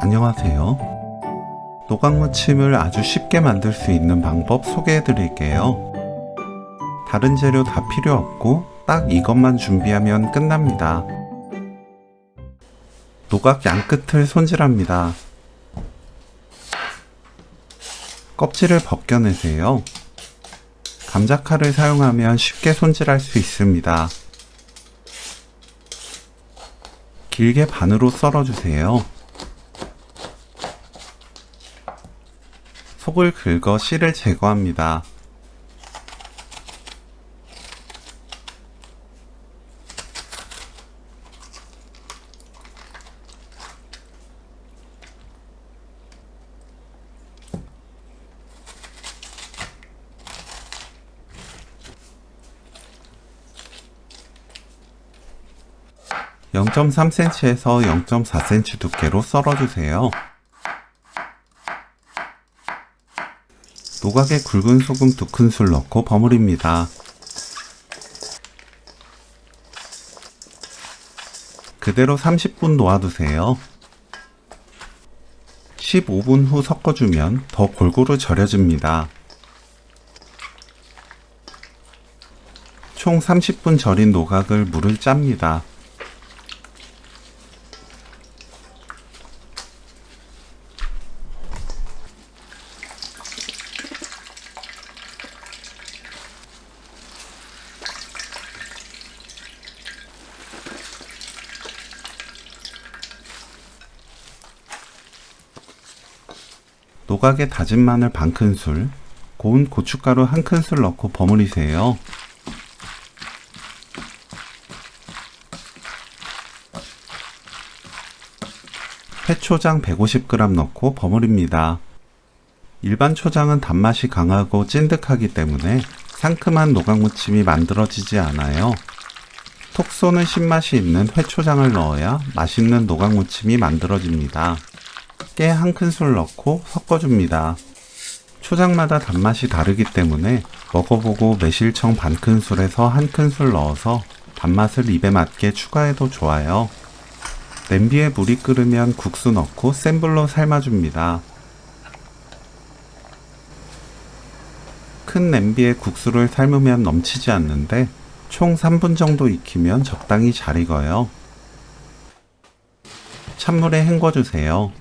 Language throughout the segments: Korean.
안녕하세요. 노각무침을 아주 쉽게 만들 수 있는 방법 소개해 드릴게요. 다른 재료 다 필요 없고 딱 이것만 준비하면 끝납니다. 노각 양끝을 손질합니다. 껍질을 벗겨내세요. 감자 칼을 사용하면 쉽게 손질할 수 있습니다. 길게 반으로 썰어주세요. 속을 긁어 씨를 제거합니다. (0.3cm에서 0.4cm) 두께로 썰어주세요. 노각에 굵은 소금 두 큰술 넣고 버무립니다. 그대로 30분 놓아두세요. 15분 후 섞어주면 더 골고루 절여집니다. 총 30분 절인 노각을 물을 짭니다. 노각에 다진 마늘 반 큰술, 고운 고춧가루 한 큰술 넣고 버무리세요. 회초장 150g 넣고 버무립니다. 일반 초장은 단맛이 강하고 찐득하기 때문에 상큼한 노각무침이 만들어지지 않아요. 톡 쏘는 신맛이 있는 회초장을 넣어야 맛있는 노각무침이 만들어집니다. 깨 한 큰술 넣고 섞어줍니다. 초장마다 단맛이 다르기 때문에 먹어보고 매실청 반 큰술에서 한 큰술 넣어서 단맛을 입에 맞게 추가해도 좋아요. 냄비에 물이 끓으면 국수 넣고 센 불로 삶아줍니다. 큰 냄비에 국수를 삶으면 넘치지 않는데 총 3분 정도 익히면 적당히 잘 익어요. 찬물에 헹궈주세요.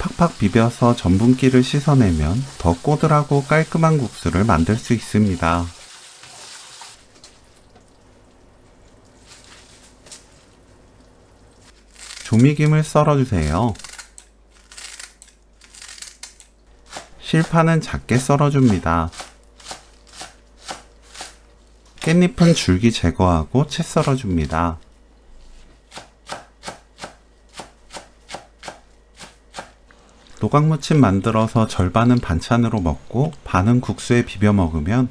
팍팍 비벼서 전분기를 씻어내면 더 꼬들하고 깔끔한 국수를 만들 수 있습니다. 조미김을 썰어주세요. 실파는 작게 썰어줍니다. 깻잎은 줄기 제거하고 채 썰어줍니다. 노각무침 만들어서 절반은 반찬으로 먹고 반은 국수에 비벼 먹으면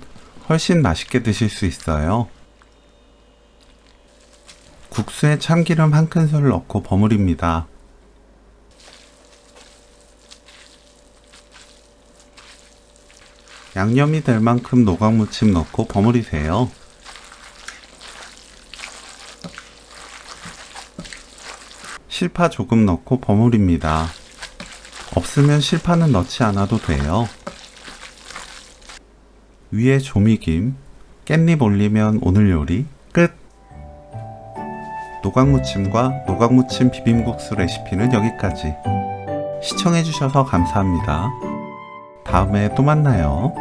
훨씬 맛있게 드실 수 있어요. 국수에 참기름 한 큰술 넣고 버무립니다. 양념이 될 만큼 노각무침 넣고 버무리세요. 실파 조금 넣고 버무립니다. 없으면 실파는 넣지 않아도 돼요. 위에 조미김, 깻잎 올리면 오늘 요리 끝! 노각무침과 노각무침 비빔국수 레시피는 여기까지. 시청해주셔서 감사합니다. 다음에 또 만나요.